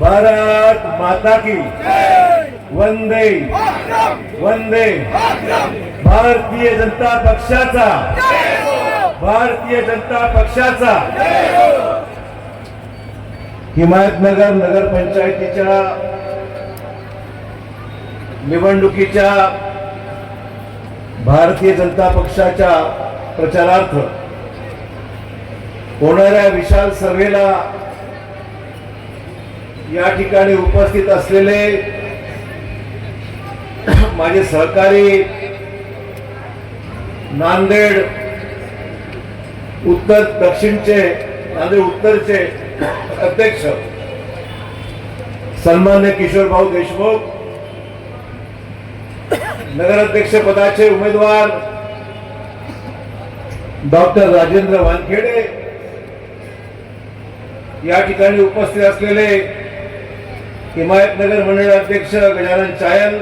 भारत माता की। वंदे। वंदे। भारतीय जनता पक्षाचा। भारतीय जनता पक्षाचा। हिमायतनगर नगरपंचायतीच्या निवडणुकीच्या भारतीय जनता पक्षाच्या प्रचारार्थ होणाऱ्या विशाल सभेला या ठिकाणी उपस्थित असलेले माझे सहकारी नांदेड उत्तर दक्षिणचे नांदेड उत्तरचे अध्यक्ष सन्मान्य किशोर भाऊ देशमुख नगराध्यक्ष पदाचे उमेदवार डॉक्टर राजेंद्र वानखेडे या ठिकाणी उपस्थित असलेले हिमायतनगर मंडळ अध्यक्ष गजानन चायल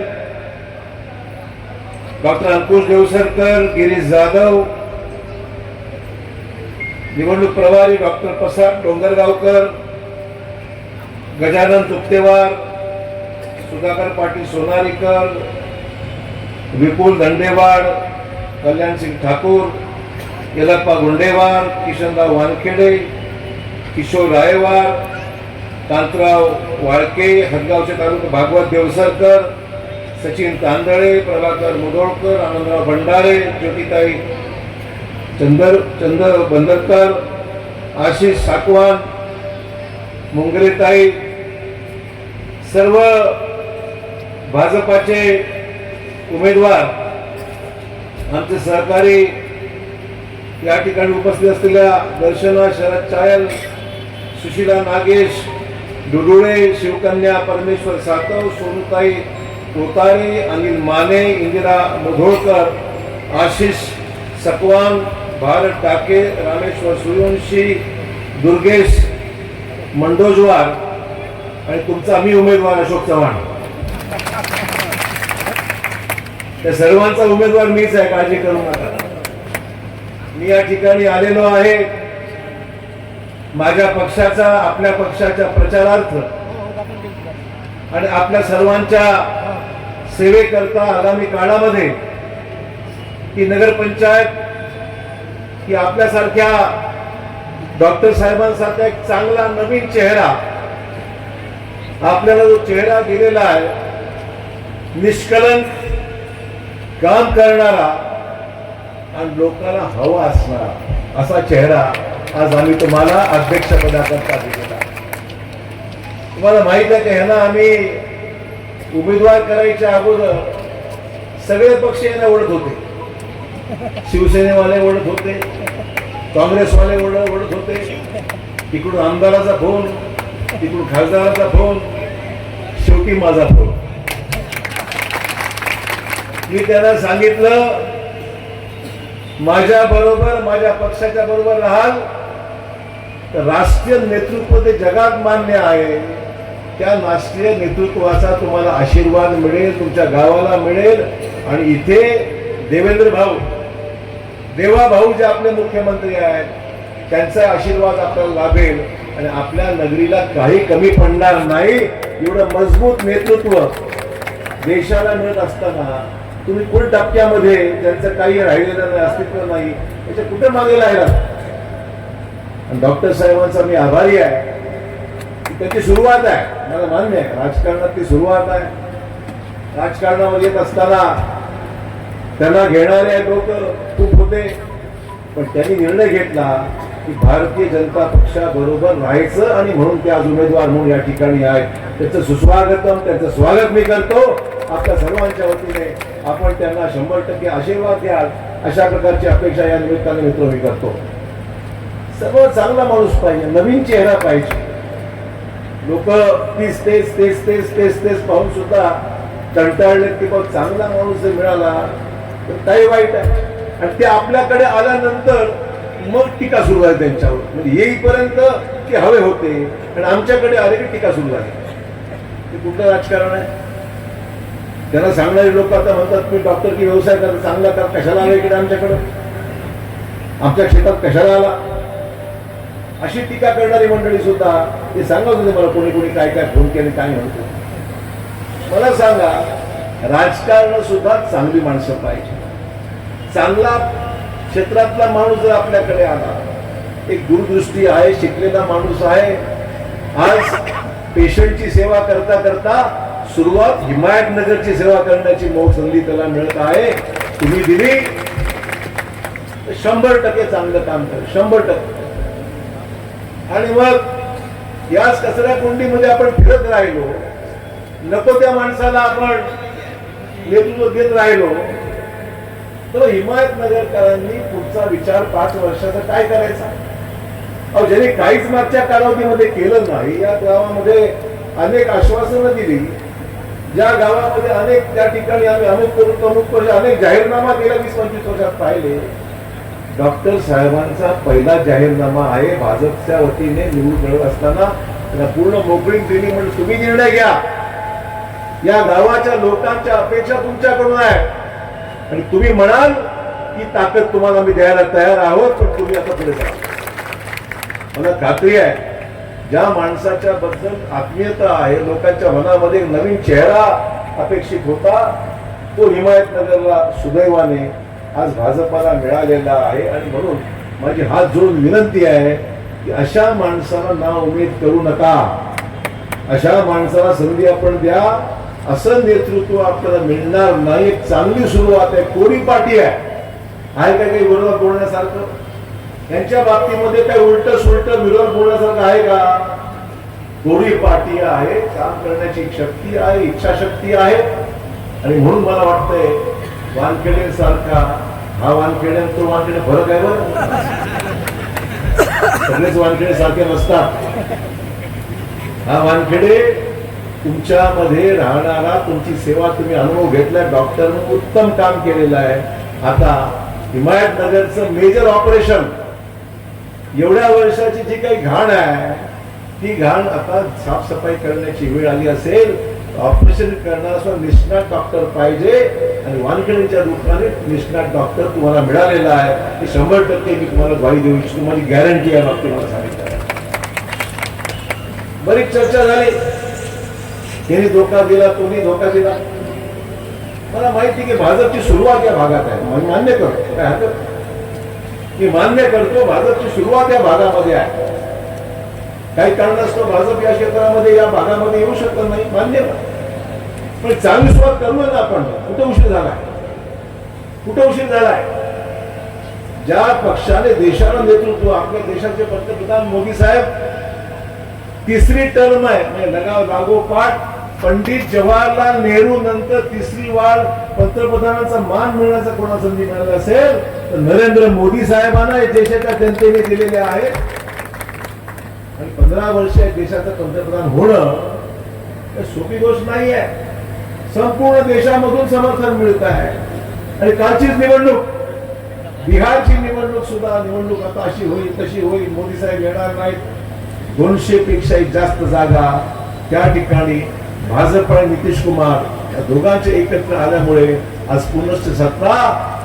डॉक्टर अंकुश देवसरकर गिरीश जाधव निवडणूक प्रभारी डॉक्टर प्रसाद डोंगरगावकर गजानन तुपतेवार सुधाकर पाटील सोनारीकर विपुल दंडेवाड कल्याण सिंग ठाकूर यलप्पा गुंडेवार किशनराव वानखेडे किशोर रायवार कांतराव वाळके हदगावचे तालुका भागवत देवसरकर सचिन तांदळे प्रभाकर मुदोळकर आनंदराव भंडारे ज्योतिताई चंदर चंदर बंदरकर आशिष साकवान मुंगरेताई सर्व भाजपाचे उमेदवार आमचे सहकारी या ठिकाणी उपस्थित असलेल्या दर्शना शरद चायल सुशीला नागेश डुडुळे शिवकन्या परमेश्वर सातव सोनुताई कोतारे अनिल माने इंदिरा मुधोळकर आशिष सकवान भारत टाके रामेश्वर सूर्यवंशी दुर्गेश मंडोजवार आणि तुमचा मी उमेदवार अशोक चव्हाण. त्या सर्वांचा उमेदवार मीच आहे काळजी करू नका. मी या ठिकाणी आलेलो आहे. माझ्या पक्षाचा आपल्या पक्षाच्या प्रचारार्थ आणि आपल्या सर्वांच्या सेवेकरता आगामी काळामध्ये की नगरपंचायत की आपल्यासारख्या डॉक्टर साहेबांसारखा एक चांगला नवीन चेहरा आपल्याला जो चेहरा दिलेला आहे निष्कलंक काम करणारा आणि लोकांना हवा असणारा असा चेहरा आज आम्ही तुम्हाला अध्यक्षपदाकरता दिलेला. तुम्हाला माहीत आहे का ह्यांना आम्ही उमेदवार करायच्या अगोदर सगळे पक्ष यांना ओळख होते. शिवसेनेवाले ओळख होते काँग्रेसवाले ओळख ओळख होते. तिकडून आमदाराचा फोन तिकडून खासदाराचा फोन शेवटी माझा फोन. मी त्यांना सांगितलं माझ्या बरोबर माझ्या पक्षाच्या बरोबर राहाल. तर राष्ट्रीय नेतृत्व ते जगात मान्य आहे त्या राष्ट्रीय नेतृत्वाचा तुम्हाला आशीर्वाद मिळेल तुमच्या गावाला मिळेल. आणि इथे देवेंद्र भाऊ देवा भाऊ जे आपले मुख्यमंत्री आहेत त्यांचा आशीर्वाद आपल्याला लाभेल. आणि आपल्या नगरीला काही कमी पडणार नाही. एवढं मजबूत नेतृत्व देशाला मिळत असताना तुम्ही कुल टप्प्यामध्ये ज्यांचं काही राहिलेलं नाही अस्तित्व नाही त्याच्या कुठे मागे लागला? डॉक्टर साहेबांचा मी आभारी आहे. त्याची सुरुवात आहे. मला मान्य आहे राजकारणात ती सुरुवात आहे. राजकारणामध्ये येत असताना त्यांना घेणारे लोक खूप होते पण त्यांनी निर्णय घेतला. की भारतीय जनता पक्षाबरोबर राहायचं आणि म्हणून त्या आज उमेदवार म्हणून या ठिकाणी आहेत. त्याचं सुस्वागतम त्यांचं स्वागत मी करतो. आपल्या सर्वांच्या वतीने आपण त्यांना शंभर टक्के आशीर्वाद द्याल अशा प्रकारची अपेक्षा या निमित्ताने मित्र मी करतो. सर्व चांगला माणूस पाहिजे नवीन चेहरा पाहिजे. लोक तीच तेच तेच तेच तेच तेच पाहून सुद्धा कंटाळले की बघ चांगला माणूस जर मिळाला तर काही वाईट आहे. आणि ते आपल्याकडे आल्यानंतर मग टीका सुरू आहे त्यांच्यावर. म्हणजे येईपर्यंत ते हवे होते आणि आमच्याकडे आले की टीका सुरू झाली ते कुठलं राजकारण आहे? त्यांना सांगणारे लोक आता म्हणतात मी डॉक्टर की व्यवसाय करता चांगला कर कशाला आला इकडे आमच्याकडं? आमच्या क्षेत्रात कशाला आला? अशी टीका करणारी मंडळी सुद्धा ते सांगत होते मला कोणी कोणी काय काय फोन केले काय म्हणतो मला सांगा राजकारण सुद्धा चांगली माणसं पाहिजे. चांगला क्षेत्रातला माणूस जर आपल्याकडे आला एक दूरदृष्टी आहे शिकलेला माणूस आहे आज पेशंटची सेवा करता करता सुरुवात हिमायतनगरची सेवा करण्याची मोठ संधी त्याला मिळत आहे. तुम्ही दिली. शंभर टक्के चांगलं काम कर. शंभर टक्के. आणि मग याच कचऱ्या कुंडीमध्ये आपण फिरत राहिलो. नको त्या माणसाला आपण नेतृत्व देत राहिलो. तर हिमायतनगरकरांनी पुढचा विचार पाच वर्षाचा काय करायचा? अहो ज्यांनी काहीच मागच्या कालावधीमध्ये केलं नाही या गावामध्ये अनेक आश्वासनं दिली. ज्या गावामध्ये अनेक त्या ठिकाणी आम्ही अमुक करू तमुक करू अनेक जाहीरनामा गेल्या वीस पंचवीस वर्षात पाहिले. डॉक्टर साहेबांचा पहिला जाहीरनामा आहे भाजपच्या वतीने निवडून मिळत असताना त्यांना पूर्ण मोकळीक दिली म्हणून तुम्ही निर्णय घ्या. या गावाच्या लोकांच्या अपेक्षा तुमच्याकडून आहे आणि तुम्ही म्हणाल की ताकद तुम्हाला आम्ही द्यायला तयार आहोत पण तुम्ही आता पुढे जा. मला खात्री आहे ज्या माणसाच्या बद्दल आत्मीयता आहे लोकांच्या मनामध्ये नवीन चेहरा अपेक्षित होता तो हिमायतनगरला सुदैवाने आज भाजपाला मिळालेला आहे. आणि म्हणून माझी हात जोडून विनंती आहे की अशा माणसाला ना उमेद करू नका. अशा माणसाला संधी आपण द्या. असं नेतृत्व आपल्याला मिळणार नाही. एक चांगली सुरुवात आहे. कोरी पाठी आहे. आहे का काही विरोधात बोलण्यासारखं? यांच्या बाबतीमध्ये काही उलट सुलट विरोध बोलण्यासारखं आहे का? कोरी पाठी आहे. काम करण्याची शक्ती आहे इच्छाशक्ती आहे. आणि म्हणून मला वाटतंय वानखेडे सारखा हा वानखेडे तो वानखेडे फरक आहे बरं. सगळेच वानखेडे सारखे नसतात. हा वानखेडे तुमच्यामध्ये राहणारा तुमची सेवा तुम्ही अनुभव घेतलाय डॉक्टरनं उत्तम काम केलेलं आहे. आता हिमायतनगरचं मेजर ऑपरेशन एवढ्या वर्षाची जी काही घाण आहे ती घाण आता साफसफाई करण्याची वेळ आली असेल. ऑपरेशन करणारा सुद्धा निष्णात डॉक्टर पाहिजे आणि वानखेडेच्या रूपाने निष्णात डॉक्टर तुम्हाला मिळालेला आहे. हे शंभर टक्के मी तुम्हाला ग्वाही देऊ इच्छितो. माझी गॅरंटी आहे बाबतीत मला सांगितलं. बरीच चर्चा झाली. त्याने धोका दिला तुम्ही धोका दिला. मला माहिती की भाजपची सुरुवात या भागात आहे. मान्य करतो. काय हरकत नाही. मी मान्य करतो भाजपची सुरुवात या भागामध्ये आहे. काही कारणास्तव भाजप या क्षेत्रामध्ये या भागामध्ये येऊ शकत नाही. मान्य पण चांगली सुरुवात करू ना आपण. कुठं उशीर झालाय? कुठं उशीर झालाय? ज्या पक्षाने देशाला नेतृत्व आपल्या देशाचे पंतप्रधान मोदी साहेब तिसरी टर्म आहे. म्हणजे लगाव लागोपाठ पंडित जवाहरलाल नेहरू नंतर तिसरी वाढ पंतप्रधानाचा मान मिळण्याचा कोणा संधी मिळाली असेल? तर नरेंद्र मोदी साहेबांना देशाच्या जनतेने दिलेले आहे. आणि पंधरा वर्ष देशाचं पंतप्रधान होणं सोपी गोष्ट नाही आहे संपूर्ण देशामधून समर्थन मिळत आहे. आणि कालचीच निवडणूक. बिहारची निवडणूक सुद्धा निवडणूक आता अशी होईल तशी होईल. मोदी साहेब येणार नाहीत. दोनशे पेक्षाही जास्त जागा त्या ठिकाणी भाजप आणि नितीश कुमार या दोघांचे एकत्र आल्यामुळे आज पुनश्च सत्ता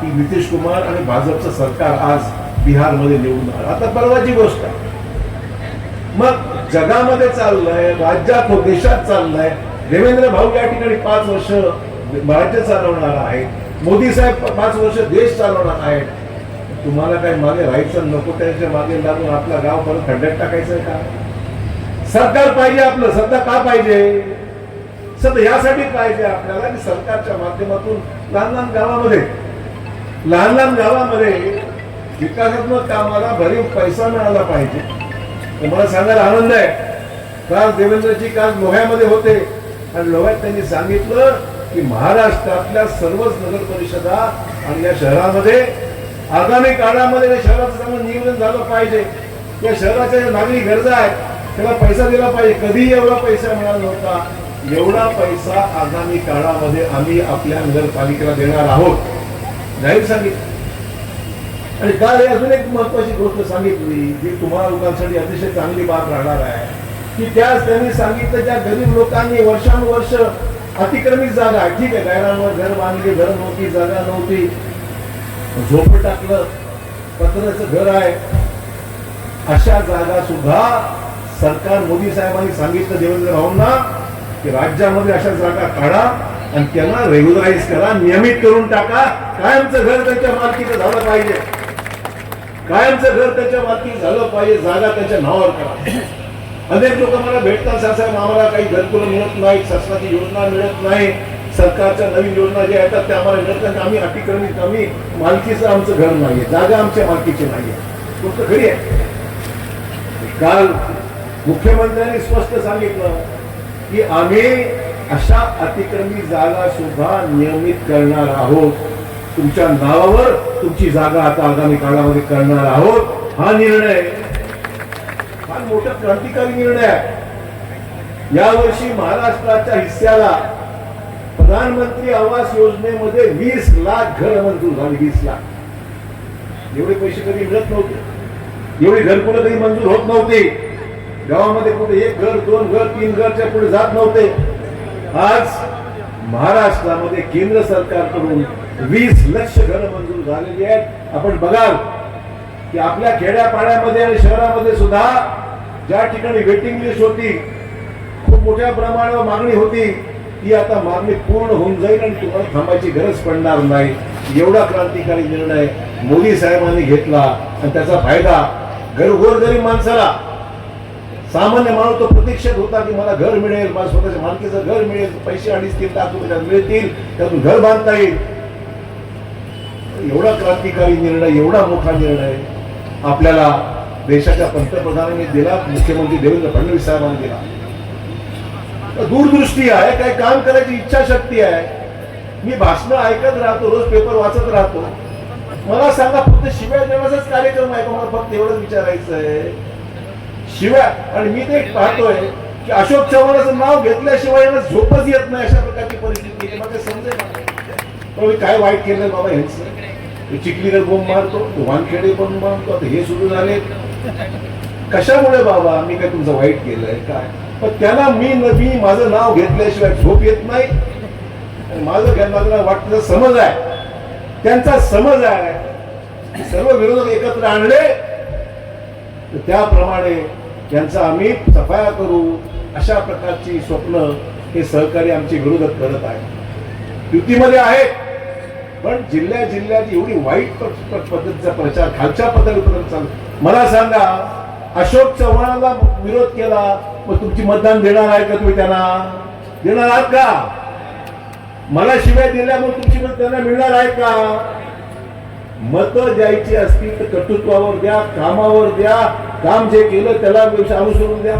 की नितीश कुमार आणि भाजपचं सरकार आज बिहारमध्ये निवडून आलं. आता परवाची गोष्ट आहे. मग जगामध्ये चाललंय राज्यात हो देशात चाललंय. देवेंद्र भाऊ या ठिकाणी पाच वर्ष राज्य चालवणार आहेत. मोदी साहेब पाच वर्ष देश चालवणार आहेत. तुम्हाला काय मागे राहायचं नको त्याच्यामागे लागून आपला गाव परत खड्ड्यात टाकायचं का? सरकार पाहिजे आपलं सत्ता का पाहिजे? सर यासाठी पाहिजे आपल्याला की सरकारच्या माध्यमातून लहान लहान गावामध्ये लहान लहान गावामध्ये विकासात्मक कामाला भरीव पैसा मिळाला पाहिजे. तुम्हाला मला सांगायला आनंद आहे. काल देवेंद्रजी काल लोह्यामध्ये होते. आणि लोह्यात त्यांनी सांगितलं की महाराष्ट्रातल्या सर्वच नगर परिषदा आणि या शहरामध्ये आगामी काळामध्ये या शहराचं चांगलं नियोजन झालं पाहिजे. या शहराच्या ज्या नागरी गरजा आहेत त्याला पैसा दिला पाहिजे. कधी एवढा पैसा मिळाला नव्हता. एवढा पैसा आगामी काळामध्ये आम्ही आपल्या नगरपालिकेला देणार आहोत. जाहीर सांगितलं. आणि काल हे अजून एक महत्वाची गोष्ट सांगितली जी तुम्हाला लोकांसाठी अतिशय चांगली बाब राहणार आहे की त्याच त्यांनी सांगितलं ज्या गरीब लोकांनी वर्षानुवर्ष अतिक्रमित जागा आहे ठीक आहे गायरांवर घर बांधले घर नव्हती जागा नव्हती झोप टाकलं पत्राचं घर आहे अशा जागा सुद्धा सरकार मोदी साहेबांनी सांगितलं देवेंद्र भाऊंना की राज्यामध्ये अशा जागा काढा आणि त्यांना रेग्युलराईज करा नियमित करून टाका. कायमचं घर त्यांच्या मालकीचं झालं पाहिजे. कायमचं घर त्याच्या मालकी झालं पाहिजे जागा त्याच्या नावावर करा. अनेक लोक मला भेटतात साहेब आम्हाला काही घरकुलं मिळत नाही शासनाची योजना मिळत नाही सरकारच्या नवीन योजना ज्या येतात त्या आम्हाला मिळत नाही. आम्ही अतिक्रमित आम्ही मालकीचं आमचं घर नाहीये जागा आमच्या मालकीची नाहीये. गोष्ट खरी आहे. काल मुख्यमंत्र्यांनी स्पष्ट सांगितलं की आम्ही अशा अतिक्रमी जागा सुद्धा नियमित करणार आहोत. तुमच्या नावावर तुमची जागा आता आगामी काळामध्ये करणार आहोत. हा निर्णय फार मोठा क्रांतिकारी निर्णय आहे. यावर्षी महाराष्ट्राच्या हिस्स्याला प्रधानमंत्री आवास योजनेमध्ये वीस लाख घर मंजूर झाली वीस लाख. एवढे पैसे कधी मिळत नव्हते. एवढी घरकुलं कधी मंजूर होत नव्हती. गावामध्ये कुठे एक घर दोन घर तीन घरच्या पुढे जात नव्हते. आज महाराष्ट्रामध्ये केंद्र सरकारकडून वीस लक्ष घरं मंजूर झालेली आहेत. आपण बघाल की आपल्या खेड्यापाड्यामध्ये आणि शहरामध्ये सुद्धा ज्या ठिकाणी वेटिंग लिस्ट होती खूप मोठ्या प्रमाणावर मागणी होती ती आता मागणी पूर्ण होऊन जाईल आणि तुम्हाला थांबायची गरज पडणार नाही. एवढा क्रांतिकारी निर्णय मोदी साहेबांनी घेतला आणि त्याचा फायदा घरघोर गरीब माणसाला सामान्य माणूस तो प्रतीक्षेत होता की मला घर मिळेल मला स्वतःच्या मालकीचं घर मिळेल पैसे अडीच तीन लाख रुपये मिळतील त्यातून घर बांधता येईल. एवढा क्रांतिकारी निर्णय एवढा मोठा निर्णय आपल्याला देशाच्या पंतप्रधानांनी दिला मुख्यमंत्री देवेंद्र फडणवीस साहेबांनी दिला. दूरदृष्टी आहे काही काम करायची इच्छाशक्ती आहे. मी भाषण ऐकत राहतो रोज पेपर वाचत राहतो. मला सांगा फक्त शिव्या देण्याचाच कार्यक्रम आहे का? मला फक्त एवढंच विचारायचं आहे शिवाय आणि मी ते पाहतोय की अशोक चव्हाणाचं नाव घेतल्याशिवाय यांना झोपच येत नाही अशा प्रकारची परिस्थिती मला समजेल पण मी काय वाईट केलं बाबा ह्यांचं ते चिखलीकर बोंब मारतो वानखेडे पण मारतो आता हे सुरू झाले. कशामुळे बाबा मी काय तुमचं वाईट केलंय काय? पण त्याला मी मी माझं नाव घेतल्याशिवाय झोप येत नाही. आणि माझं घ्यायला वाटतं समज आहे त्यांचा समज आहे. सर्व विरोधक एकत्र आणले. त्याप्रमाणे त्यांचा आम्ही सफाया करू अशा प्रकारची स्वप्न हे सहकारी आमचे विरोधक करत आहेत. युतीमध्ये आहेत पण जिल्ह्या जिल्ह्यात एवढी वाईट पद्धतीचा प्रचार खालच्या पद्धतीपर्यंत चालू. मला सांगा अशोक चव्हाणाला विरोध केला मग तुमची मतदान देणार आहे का तुम्ही त्यांना? देणार आहात का? मला शिवाय मग तुमची मत त्यांना मिळणार आहे का? मत द्यायची असतील तर कर्तृत्वावर द्या कामावर द्या काम जे केलं त्याला अनुसरून द्या.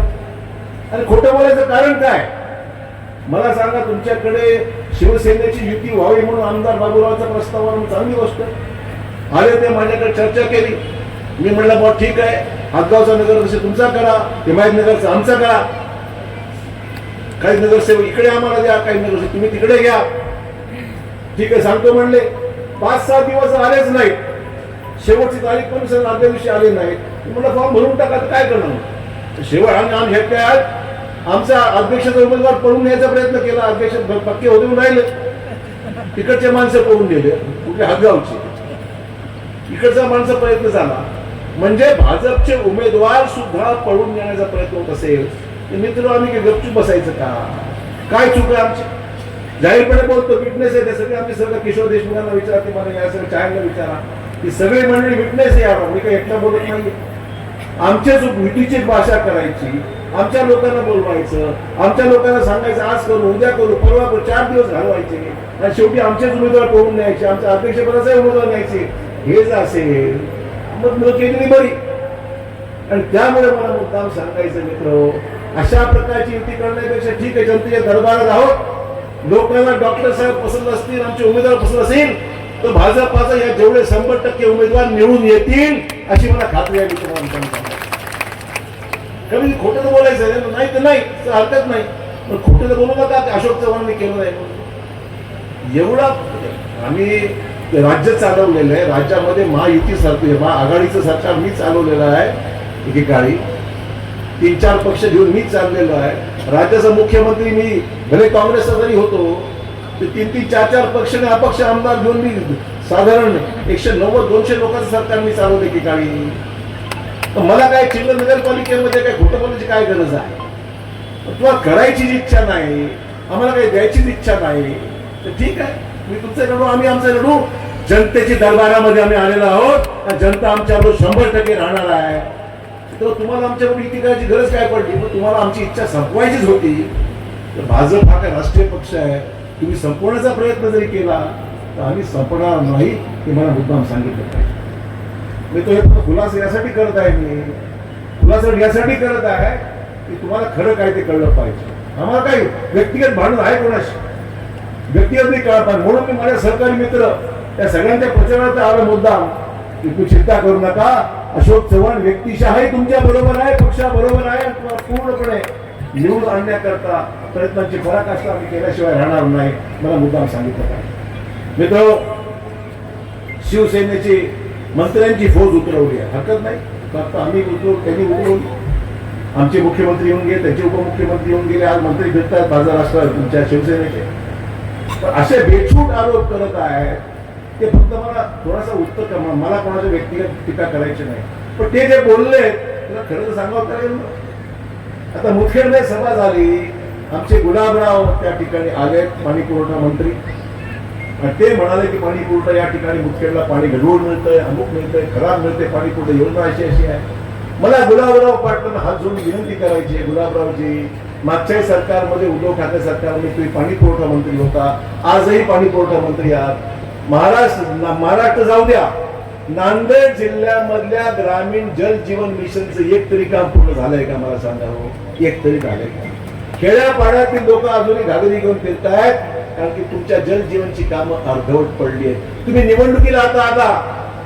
आणि खोटं बोलायचं कारण काय? मला सांगा तुमच्याकडे शिवसेनेची युती व्हावी म्हणून आमदार बाबूरावचा प्रस्ताव आणून चांगली गोष्ट आले ते माझ्याकडे चर्चा केली. मी म्हणलं बा ठीक आहे. हातगावचा नगर तुमचा करा. हिमायतनगरचा आमचा करा. काही नगरसेवक इकडे आम्हाला द्या काही नगरसेवक तुम्ही तिकडे घ्या. ठीक आहे सांगतो म्हणले. पाच सहा दिवस आलेच नाही शेवटची तारीख पण सर आदल्या दिवशी आले नाही. मला फॉर्म भरून टाका तर काय करणार? शेवट आम्ही आम्ही हे काय आमचा अध्यक्षाचा उमेदवार पळून न्यायचा प्रयत्न केला. अध्यक्ष पक्के होते राहिले. तिकडचे माणसं पळून गेले. कुठल्या हातगावचे इकडचा माणसं प्रयत्न झाला. म्हणजे भाजपचे उमेदवार सुद्धा पळून नेण्याचा प्रयत्न होत असेल. मित्र आम्ही गपचूप बसायचं का? काय चूक आहे आमची? जाहीरपणे बोलतो विटनेस आहे ते सगळे. आमचे सगळं किशोर देशमुखांना विचारते मला या सगळं चायला विचारा. की सगळी मंडळी विटनेस आहे यावर मी काही एकटा बोलत नाही आमच्या जो भाषा करायची. आमच्या लोकांना बोलवायचं. आमच्या लोकांना सांगायचं आज करू उद्या करू परवा करू चार दिवस घालवायचे. आणि शेवटी आमचेच उमेदवार पळून न्यायचे? आमच्या अध्यक्षपदाचा उमेदवार न्यायचे. हे जर असेल. मग न केलेली बरी. आणि त्यामुळे मला मुद्दाम सांगायचं मित्र अशा प्रकारची युती करण्यापेक्षा ठीक आहे जनतेच्या दरबारात आहोत. लोकांना डॉक्टर साहेब पसंत असतील आमचे उमेदवार पसंत असेल तर भाजपाचा या जेवढे शंभर टक्के उमेदवार निवडून येतील अशी मला खात्री आहे तुम्हाला कमी खोटं तर बोलायचं नाही तर नाही हरकत नाही. पण खोटं तर बोलू नका अशोक चव्हाणांनी केलं नाही. एवढा आम्ही राज्य चालवलेलं आहे राज्यामध्ये महायुती सरकार महाआघाडीचं सरकार मी चालवलेलं आहे एकेकाळी तीन चार पक्ष घेऊन मी चाललेलो आहे. राज्याचा मुख्यमंत्री मी भले काँग्रेसचा जरी होतो ते तीन तीन चार चार पक्ष आणि अपक्ष आमदार घेऊन मी साधारण एकशे नव्वद दोनशे लोकांचं सरकार मी चालवते की काही मला काय चिल्लर नगरपालिकेमध्ये काय खोटं बोलायची काय गरज आहे? पण तुम्हाला करायचीच इच्छा नाही आम्हाला काही द्यायचीच इच्छा नाही तर ठीक आहे. मी तुमचं लढू आम्ही आमचं लढू. जनतेच्या दरबारामध्ये आम्ही आलेलो आहोत. जनता आमच्याबरोबर शंभर टक्के राहणार आहे. तर तुम्हाला आमच्याकडून इथे करायची गरज काय पडली? मग तुम्हाला आमची इच्छा संपवायचीच होती. तर भाजप हा काय राष्ट्रीय पक्ष आहे? तुम्ही संपवण्याचा प्रयत्न जरी केला तर आम्ही संपणार नाही हे मला मुद्दाम सांगितलं पाहिजे. मी तो हे खुलासा यासाठी करत आहे मी. खुलासा यासाठी करत आहे की तुम्हाला खरं काय ते कळलं पाहिजे. आम्हाला काही व्यक्तिगत भांडण आहे कोणाशी? व्यक्तिगत नाही कळत नाही म्हणून मी माझ्या सहकारी मित्र त्या सगळ्यांच्या प्रचारात आला मुद्दाम. की तू चिंता करू नका. अशोक चव्हाण व्यक्तिशहाही तुमच्या बरोबर आहे पक्षाबरोबर आहे तुम्हाला पूर्णपणे निवडून आणण्याकरता प्रयत्नांची पराकाष्ठा आम्ही केल्याशिवाय राहणार नाही मला मुद्दाम सांगितलं मित्र शिवसेनेची मंत्र्यांची फौज उतरवली आहे. हरकत नाही. फक्त आम्ही उतरू त्यांनी उतरवली. आमचे मुख्यमंत्री येऊन गेले त्यांचे उपमुख्यमंत्री येऊन गेले आज मंत्री भेटतात बाजार असतात तुमच्या शिवसेनेचे. पण असे बेछूट आरोप करत आहेत ते फक्त मला थोडासा उत्तर मला कोणाच्या व्यक्तिगत टीका करायची नाही. पण ते जे बोलले तुला खरं तर सांगावं करेल आता मुखेडमध्ये सभा झाली आमचे गुलाबराव त्या ठिकाणी आले पाणी पुरवठा मंत्री. आणि ते म्हणाले की पाणी पुरवठा या ठिकाणी मुखेडला पाणी घडवून मिळतंय अमुक मिळतंय खराब मिळते पाणी पुरवठा योजना अशी अशी आहे. मला गुलाबराव पाटलांना हात जोडून विनंती करायची गुलाबरावजी मागच्याही सरकारमध्ये उद्धव ठाकरे सरकारमध्ये तुम्ही पाणी पुरवठा मंत्री होता आजही पाणी पुरवठा मंत्री आहात. महाराष्ट्र महाराष्ट्र जाऊ द्या. नांदेड जिल्ह्यामधल्या ग्रामीण जल जीवन मिशनचं एक तरी काम पूर्ण झालंय का मला सांगा हो? एक तरी झालंय का? खेड्यापाड्यातील लोक अजूनही घागरी घेऊन फिरतायत कारण की तुमच्या जल जीवनची कामं अर्धवट पडली आहेत. तुम्ही निवडणुकीला आता आता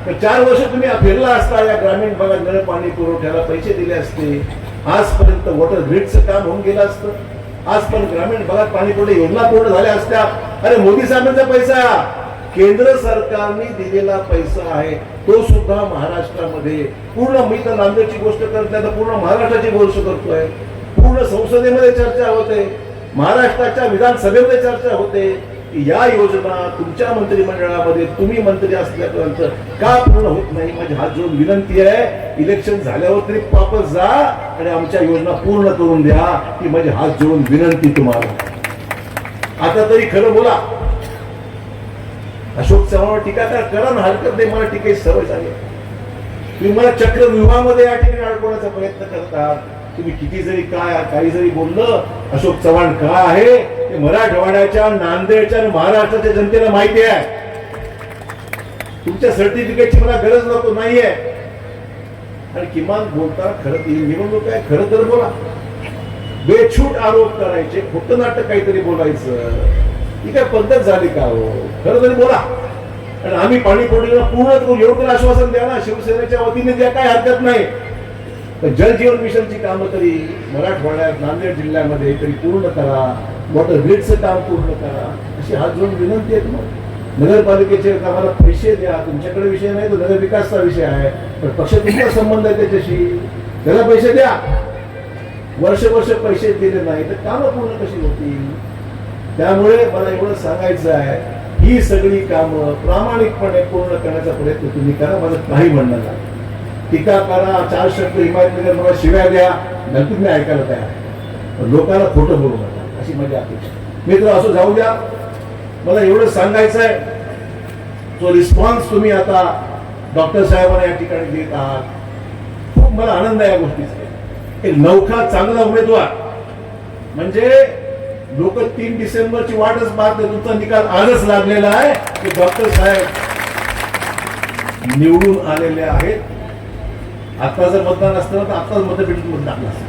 तर चार वर्ष तुम्ही फिरला असता या ग्रामीण भागात नळ पाणी पुरवठ्याला पैसे दिले असते. आजपर्यंत वॉटर ग्रीडचं काम होऊन गेलं असतं. आजपर्यंत ग्रामीण भागात पाणी पुरवठा योजना पूर्ण झाल्या असत्या. अरे मोदी साहेबांचा पैसा. केंद्र सरकारने दिलेला पैसा आहे तो सुद्धा महाराष्ट्रामध्ये. पूर्ण मी तर नांदेडची गोष्ट करत नाही तर पूर्ण महाराष्ट्राची गोष्ट करतोय. पूर्ण संसदेमध्ये चर्चा होते महाराष्ट्राच्या विधानसभेमध्ये चर्चा होते की या योजना तुमच्या मंत्रिमंडळामध्ये तुम्ही मंत्री असल्यापर्यंत का पूर्ण होत नाही? माझी हात जोडून विनंती आहे. इलेक्शन झाल्यावर तरी वापस जा आणि आमच्या योजना पूर्ण करून द्या. ही माझी हात जोडून विनंती तुम्हाला. आता तरी खरं बोला. अशोक चव्हाण टीका करा ना हरकत नाही मला टीकेची सवय झाली. तुम्ही मला चक्र विवाहामध्ये या ठिकाणी अडकवण्याचा प्रयत्न करता तुम्ही किती जरी काय काही जरी बोललं अशोक चव्हाण का आहे ते मराठवाड्याच्या नांदेडच्या आणि महाराष्ट्राच्या जनतेला माहिती आहे. तुमच्या सर्टिफिकेटची मला गरज नको नाहीये. आणि किमान बोलता खरं ती निवडणूक आहे खरं तर बोला. बेछूट आरोप करायचे खोटं नाटक काहीतरी बोलायचं. ही काय पद्धत झाली का हो? खरं तरी बोला. आणि आम्ही पाणी पुरवठ्याला पूर्ण करू आश्वासन द्या ना शिवसेनेच्या वतीने द्या काय हरकत नाही. तर जल जीवन मिशनची कामं तरी मराठवाड्यात नांदेड जिल्ह्यामध्ये तरी पूर्ण करा वॉटर ग्रीडचं काम पूर्ण करा अशी हात जोडून विनंती आहे तुम्हाला. नगरपालिकेचे कामाला पैसे द्या तुमच्याकडे विषय नाही तो नगर विकासचा विषय आहे. पण पक्ष तुमचा संबंध आहे त्याच्याशी. त्याला पैसे द्या. वर्ष वर्ष पैसे दिले नाही तर कामं पूर्ण कशी होतील? त्यामुळे मला एवढं सांगायचं आहे ही सगळी कामं प्रामाणिकपणे पूर्ण करण्याचा प्रयत्न तुम्ही करा माझं काही म्हणणं नाही. टीका करा चार शब्द हिमायतनगर मला शिव्या द्या नक्कीच मी ऐकायला तयार पण लोकांना खोटं बोलू नका अशी माझी अपेक्षा मित्र असं जाऊ द्या. मला एवढं सांगायचं आहे जो रिस्पॉन्स तुम्ही आता डॉक्टर साहेबांना या ठिकाणी देत आहात खूप मला आनंद आहे या गोष्टीचा. एक नौखा चांगला उमेदवार. म्हणजे लोक तीन डिसेंबरची वाटच पाहते तुमचा निकाल आजच लागलेला आहे. की डॉक्टर साहेब निवडून आलेले आहेत. आता जर मतदान असतं तर आताच मतपेटीतून मत टाकलं असतं.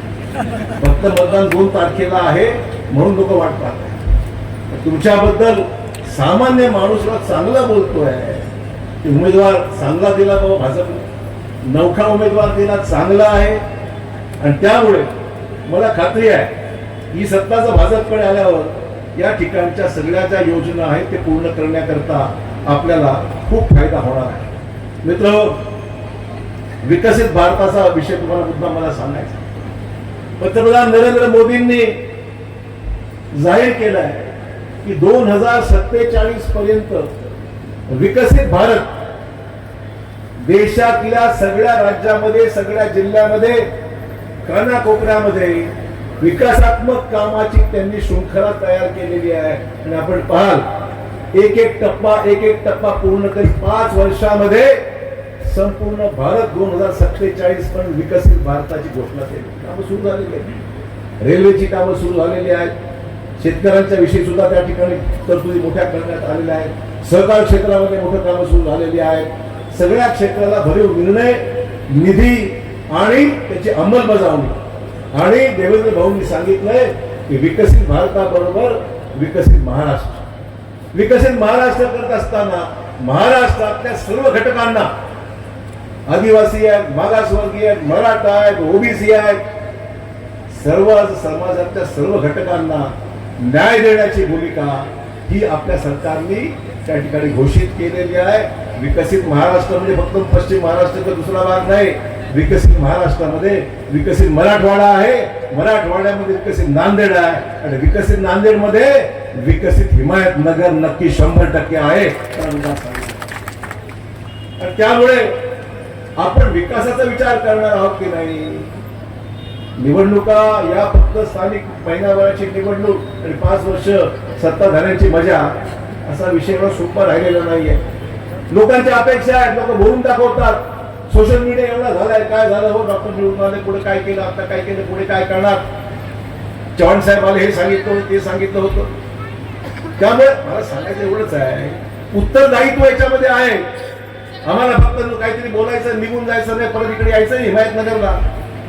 फक्त मतदान दोन तारखेला आहे म्हणून लोक वाट पाहत आहेत. तुमच्याबद्दल सामान्य माणूसला चांगला बोलतोय. की उमेदवार चांगला दिला बाबा भाजप. नौखा उमेदवार दिला चांगला आहे. आणि त्यामुळे मला खात्री आहे ही सत्ताचा भाजपकडे आल्यावर या ठिकाणच्या सगळ्या ज्या योजना आहेत ते पूर्ण करण्याकरता आपल्याला खूप फायदा होणार आहे. मित्र विकसित भारताचा विषय तुम्हाला मुद्दा मला सांगायचा पंतप्रधान नरेंद्र मोदींनी जाहीर केलाय की दोन हजार सत्तेचाळीस पर्यंत विकसित भारत देशातल्या सगळ्या राज्यामध्ये सगळ्या जिल्ह्यामध्ये कानाकोपऱ्यामध्ये विकासात्मक कामाची त्यांनी शृंखला तयार केलेली आहे. आणि आपण पाहाल एक एक टप्पा एक एक टप्पा पूर्ण करी पाच वर्षामध्ये संपूर्ण भारत दोन हजार सत्तेचाळीस पण विकसित भारताची घोषणा केली. कामं सुरू झालेली आहेत. रेल्वेची कामं सुरू झालेली आहेत. शेतकऱ्यांच्या विषयी सुद्धा त्या ठिकाणी तरतुदी मोठ्या करण्यात आलेल्या आहेत. सहकार क्षेत्रामध्ये मोठं कामं सुरू झालेली आहेत. सगळ्या क्षेत्राला भरीव निर्णय निधी आणि त्याची अंमलबजावणी. आणि देवेंद्र भाऊंनी सांगितलंय की विकसित भारताबरोबर विकसित महाराष्ट्र. विकसित महाराष्ट्र करत असताना महाराष्ट्रातल्या सर्व घटकांना आदिवासी आहेत मागासवर्गीय आहेत मराठा आहेत ओबीसी आहेत सर्व समाजातल्या सर्व घटकांना न्याय देण्याची भूमिका ही आपल्या सरकारने त्या ठिकाणी घोषित केलेली आहे. विकसित महाराष्ट्र म्हणजे फक्त पश्चिम महाराष्ट्राचा दुसरा भाग नाही विकसित महाराष्ट्रामध्ये विकसित मराठवाडा आहे. मराठवाड्यामध्ये विकसित नांदेड आहे. आणि विकसित नांदेडमध्ये विकसित हिमायतनगर नक्की शंभर टक्के आहे. त्यामुळे आपण विकासाचा विचार करणार आहोत की नाही? निवडणुका या फक्त स्थानिक महिनाभराची निवडणूक आणि पाच वर्ष सत्ताधाऱ्यांची मजा असा विषय सोपा राहिलेला नाहीये. लोकांच्या अपेक्षा आहेत. लोक बोलून दाखवतात. सोशल मीडिया एवढा झालाय काय झालं? हो डॉक्टर निवडून आले पुढे काय केलं आता काय केलं पुढे काय करणार? चव्हाण साहेब आले हे सांगितलं होतं ते सांगितलं होतं. त्यामुळे मला सांगायचं एवढंच आहे उत्तरदायित्व याच्यामध्ये आहे. आम्हाला फक्त काहीतरी बोलायचं निघून जायचं नाही परत इकडे यायचं नाही हिमायतनगरला.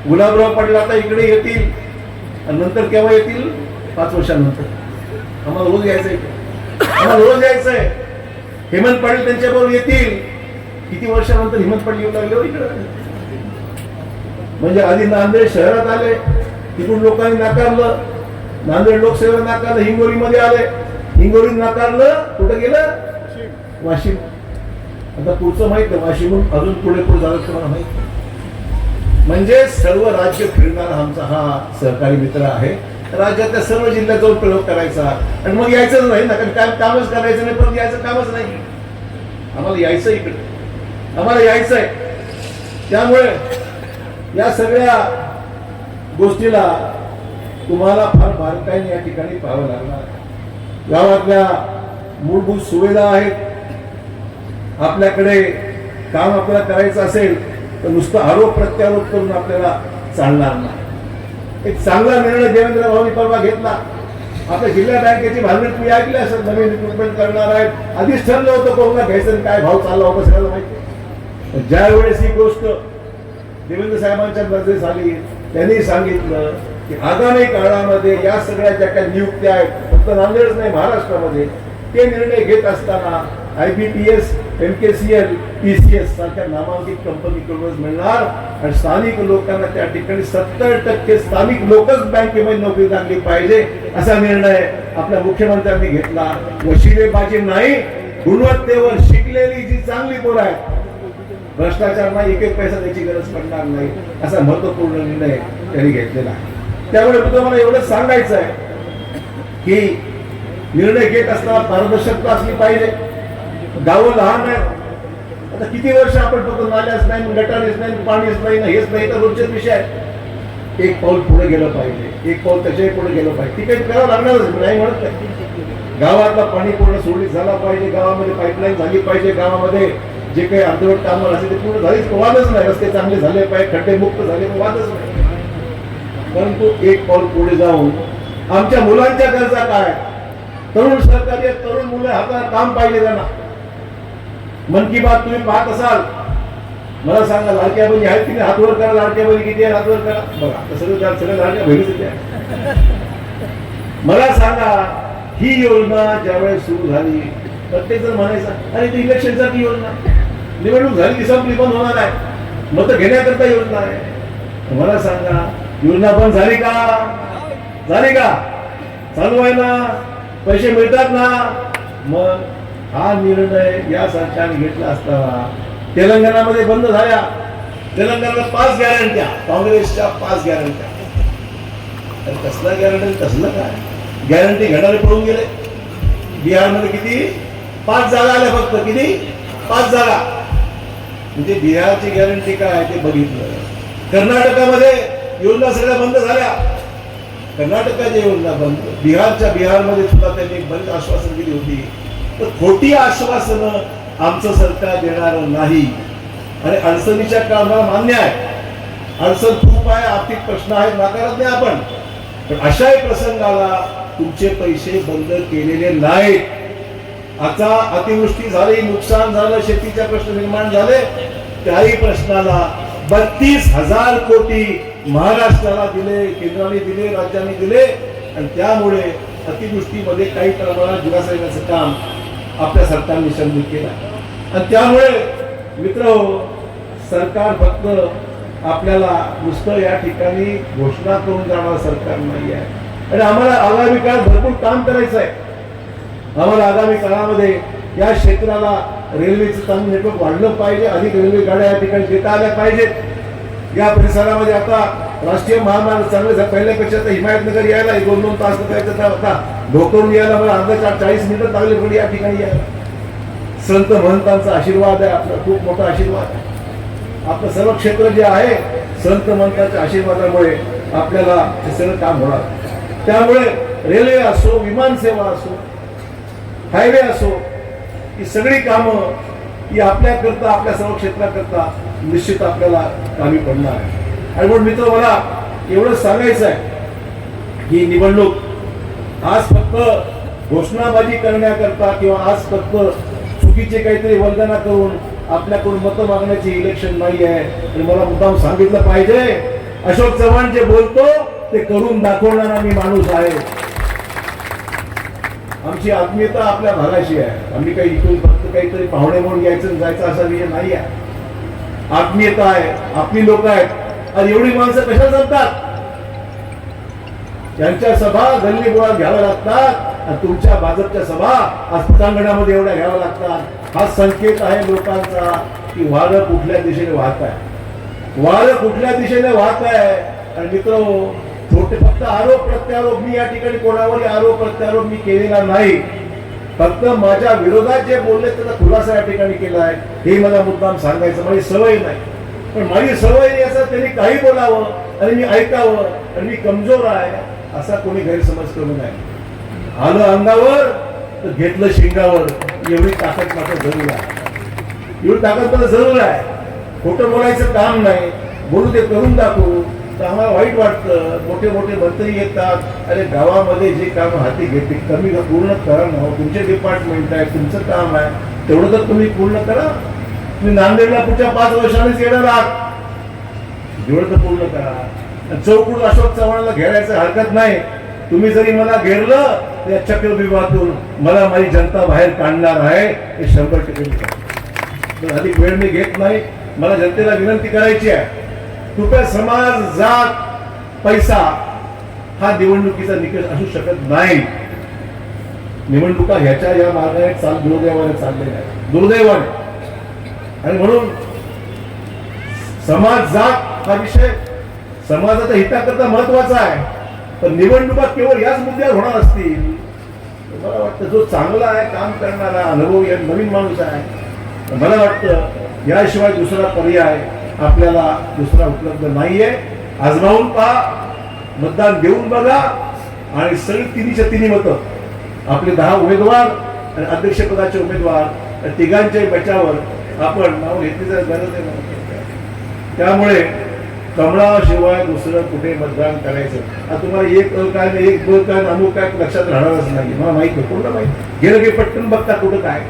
गुलाबराव पडला आता इकडे येतील आणि नंतर केव्हा येतील? पाच वर्षानंतर. आम्हाला रोज यायचंय. आम्हाला रोज यायचंय. हेमंत पाटील त्यांच्याबरोबर येतील. किती वर्षानंतर हिमत पाटील येऊ लागले हो इकडे? म्हणजे आधी नांदेड शहरात आले तिकडून लोकांनी नाकारलं. नांदेड लोकसेवेला नाकारलं हिंगोलीमध्ये आले. हिंगोली नाकारलं कुठं गेलं? वाशिम. आता पुढचं माहीत आहे वाशिमहून अजून पुढे पुढे झालं तुम्हाला माहीत म्हणजे सर्व राज्य फिरणारा आमचा हा सहकारी मित्र आहे. राज्यातल्या सर्व जिल्ह्यात जाऊन प्रयोग करायचा. आणि मग यायचंच नाही ना कारण काय कामच करायचं नाही परत यायचं कामच नाही. आम्हाला यायचं इकडे. आम्हाला यायचंय. त्यामुळे या सगळ्या गोष्टीला तुम्हाला फार बारकाईने या ठिकाणी पाहावं लागणार. गावातल्या मूलभूत सुविधा आहेत. आपल्याकडे काम आपल्याला करायचं असेल तर नुसतं आरोप प्रत्यारोप करून आपल्याला चालणार नाही. एक चांगला निर्णय देवेंद्र भाऊनी परवा घेतला. आपल्या जिल्हा बँकेची भांडण तुम्ही ऐकली असेल नवीन रिक्रुटमेंट करणार आहेत. आधीच ठरलं होतं कोरोना घ्यायचं काय भाव चालला होता सगळ्याला माहिती. ज्यावेळेस ज्या वेळेस ही गोष्ट देवेंद्र साहेबांच्या नजरेस आली त्यांनी सांगितलं की आगामी काळामध्ये या सगळ्या ज्या काही नियुक्त्या आहेत फक्त नांदेडच नाही महाराष्ट्रामध्ये ते निर्णय घेत असताना I B P S M K C L P C S सारख्या नामांकित कंपनीकडूनच मिळणार आणि स्थानिक लोकांना त्या ठिकाणी सत्तर टक्के स्थानिक लोकच बँकेमध्ये नोकरी लागली पाहिजे असा निर्णय आपल्या मुख्यमंत्र्यांनी घेतला. वशिलेबाजी नाही गुणवत्तेवर शिकलेली जी चांगली पोरं आहेत भ्रष्टाचार एक एक पैसा द्यायची गरज पडणार नाही असा महत्त्वपूर्ण निर्णय त्यांनी घेतलेला आहे. त्यामुळे मी तुम्हाला एवढंच सांगायचं आहे की निर्णय घेत असताना पारदर्शकता असली पाहिजे. गावं लहान आहे आता किती वर्ष आपण फक्त नाल्याच नाही गटारीच नाही पाणीच नाही ना हेच नाही तर रोजचेच विषय आहेत. एक पाऊल पुढे गेलं पाहिजे. एक पाऊल त्याच्याही पुढे गेलं पाहिजे. ती काही करावं लागणारच नाही म्हणत नाही. गावातला पाणी पूर्ण सुरळीत झाला पाहिजे गावामध्ये पाईपलाईन झाली पाहिजे गावामध्ये जे काही अर्धवट कामं असेल ते पूर्ण झालीच वादच नाही. रस्ते चांगले झाले पाहिजे खड्डे मुक्त झाले वादच नाही. परंतु एक पाऊल पुढे जाऊन आमच्या मुलांच्या गरजा काय? तरुण सरकारी तरुण मुलं हाताला काम पाहिजे त्यांना. मन की बात तुम्ही पाहत असाल. मला सांगा लाडक्या बहिणी आहेत की हातवर करा लाडक्या बहिणी किती आहे हातवर करा. बघा आता सगळं सगळं लाडक्या बहिणीच मला सांगा ही योजना ज्यावेळेस सुरू झाली प्रत्येक जण म्हणायचा अरे ती इलेक्शनसाठी योजना. निवडणूक झाली की संपली पण होणार आहे. मत घेण्याकरता योजना आहे. मला सांगा योजना बंद झाली का? झाली का? चालू आहे ना? पैसे मिळतात ना? मग हा निर्णय या सरकारने घेतला असताना तेलंगणामध्ये बंद झाल्या. तेलंगणाला पाच गॅरंट्या काँग्रेसच्या पाच गॅरंट्या अरे कसला गॅरंटी कसलं काय? गॅरंटी घेणारे पळून गेले. बिहारमध्ये किती? पाच जागा आल्या फक्त. किती? पाच जागा. म्हणजे बिहारची गॅरंटी काय आहे ते बघितलं. कर्नाटकामध्ये योजना सगळ्या बंद झाल्या. कर्नाटकाच्या योजना बंद. बिहारच्या बिहारमध्ये सुद्धा त्यांनी बंद आश्वासन दिली होती. तर खोटी आश्वासनं आमचं सरकार देणार नाही. आणि अडचणीच्या कामाला मान्य आहे. अडचण खूप आहे आर्थिक प्रश्न आहेत नाकारत नाही आपण. पण अशाही प्रसंगाला तुमचे पैसे बंद केलेले नाहीत. आता अतिवृष्टी झाली नुकसान झालं शेतीचे प्रश्न निर्माण झाले त्याही प्रश्नाला बत्तीस हजार कोटी महाराष्ट्राला दिले केंद्राने दिले राज्याने दिले आणि त्यामुळे अतिवृष्टीमध्ये काही प्रमाणात दिलासा येण्याचं काम आपल्या सरकारने संधी केलं आणि त्यामुळे मित्र हो, सरकार फक्त आपल्याला नुसतं या ठिकाणी घोषणा करून जाणार सरकार नाही आहे आणि आम्हाला आगामी काळात भरपूर काम करायचं आहे आम्हाला आगामी काळामध्ये या क्षेत्राला रेल्वेचं चांगलं नेटवर्क वाढलं पाहिजे अधिक रेल्वे गाड्या या ठिकाणी देता आल्या पाहिजेत. या परिसरामध्ये आता राष्ट्रीय महामार्ग चांगले पहिल्यापेक्षा आता हिमायतनगर यायला दोन दोन तास जायचं तर आता ढोकरून यायला मला अर्धा चार चाळीस मिनिटं लागले पण या ठिकाणी यायला. संत महंतांचा आशीर्वाद आहे आपला खूप मोठा आशीर्वाद आहे. आपलं सर्व क्षेत्र जे आहे संत महंतांच्या आशीर्वादामुळे आपल्याला हे सगळं काम होणार. त्यामुळे रेल्वे असो विमान सेवा असो हायवे असो ही सगळी कामं ही आपल्याकरता आपल्या सर्व क्षेत्राकरता निश्चित आपल्याला कामी पडणार आहे आणि म्हणून मित्र मला एवढं सांगायचं आहे ही निवडणूक आज फक्त घोषणाबाजी करण्याकरता किंवा आज फक्त चुकीचे काहीतरी वंदना करून आपल्याकडून मतं मागण्याची इलेक्शन नाही आहे. आणि मला मुद्दाम सांगितलं पाहिजे अशोक चव्हाण जे बोलतो ते करून दाखवणारा मी माणूस आहे. आमची आत्मीयता आपल्या भागाशी आहे. आम्ही काही इथून फक्त काहीतरी पाहुणे म्हणून यायचं जायचं असा विषय नाही आहे आत्मीयता आहे. आपली लोक आहेत. आणि एवढी माणसं कशा जमतात? त्यांच्या सभा गल्ली गोळा घ्याव्या लागतात आणि तुमच्या भाजपच्या सभा आज एवढ्या घ्याव्या लागतात. हा संकेत आहे लोकांचा की वारं कुठल्या दिशेने वाहत आहे. वारं कुठल्या दिशेने वाहत आहे. आणि मित्र छोटे फक्त आरोप प्रत्यारोप. मी या ठिकाणी कोणावर आरोप प्रत्यारोप मी केलेला नाही. फक्त माझ्या विरोधात जे बोलले त्याचा खुलासा या ठिकाणी केला आहे. हे मला मुद्दाम सांगायचं. माझी सवय नाही. पण माझी सवय आहे असं त्यांनी काही बोलावं आणि मी ऐकावं आणि मी कमजोर आहे असा कोणी गैरसमज करू नये. आलं अंगावर तर घेतलं शिंगावर. एवढी ताकद मात्र जरूर आहे. एवढी ताकद मला जरूर आहे. खोटं बोलायचं काम नाही. बोलू ते करून दाखवू. तर आम्हाला वाईट वाटतं. मोठे मोठे मंत्री येतात. अरे गावामध्ये जे काम हाती घेते कमी पूर्ण करा ना हो. तुमचे डिपार्टमेंट आहे तुमचं काम आहे. तेवढं तर तुम्ही पूर्ण करा. तुम्ही नांदेडला पुढच्या पाच वर्षांनीच येणार आहात. जेवढं तर पूर्ण करा. चौकूट अशोक चव्हाणला घेरायचं हरकत नाही. तुम्ही जरी मला घेरलं या चक्रव्यूहातून मला माझी जनता बाहेर काढणार आहे हे शंभर टक्के तर अधिक वेळ मी घेत नाही. मला जनतेला विनंती करायची आहे. कृपया समाज जात पैसा हा निवडणुकीचा निकष असू शकत नाही. निवडणुका ह्याच्या या मार्गाने चाल दुर्दैवाने चाललेल्या आहेत. दुर्दैवाने. आणि म्हणून समाज जात हा विषय समाजाच्या हिताकरता महत्त्वाचा आहे. पण निवडणुका केवळ याच मुद्द्यावर होणार असतील मला वाटतं जो चांगला आहे काम करणारा अनुभव नवीन माणूस आहे मला वाटतं याशिवाय दुसरा पर्याय आपल्याला दुसरा उपलब्ध नाहीये. आजमावून पहा मतदान देऊन बघा आणि सगळी तिन्हीच्या तिन्ही मतं. आपले दहा उमेदवार आणि अध्यक्षपदाचे उमेदवार तिघांच्याही बचावर आपण नाव घेतली तर गरज आहे त्यामुळे कमळाशिवाय दुसरं कुठे मतदान करायचं? आता तुम्हाला एक काय नाही, एक दोन काय अमुक काय लक्षात राहणारच नाही. मला माहीत आहे कोणाला माहीत. गेलं की पटकन बघता कुठं काय.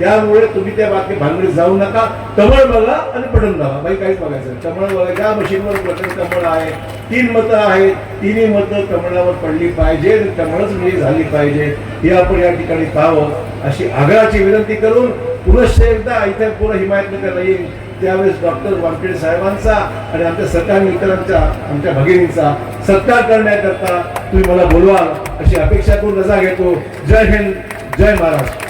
त्यामुळे तुम्ही त्या बातमी भानगडीत जाऊ नका. कमळ बघा आणि पटन बघा बाई काहीच बघायचं कमळ बघा. ज्या मशीनवर बटन कमळ आहे तीन मतं आहेत. तिन्ही मतं कमळावर पडली पाहिजे कमळच विजयी झाली पाहिजे. हे आपण या ठिकाणी पाहावं. अशी आग्रहाची विनंती करून पुनश्च एकदा इथे पूर्ण हिमायतनगर येईल त्यावेळेस डॉक्टर वानखेडे साहेबांचा आणि आमच्या सरकारी मित्रांचा आमच्या भगिनींचा सत्कार करण्याकरता तुम्ही मला बोलवाल अशी अपेक्षा करून रजा घेतो. जय हिंद. जय महाराष्ट्र.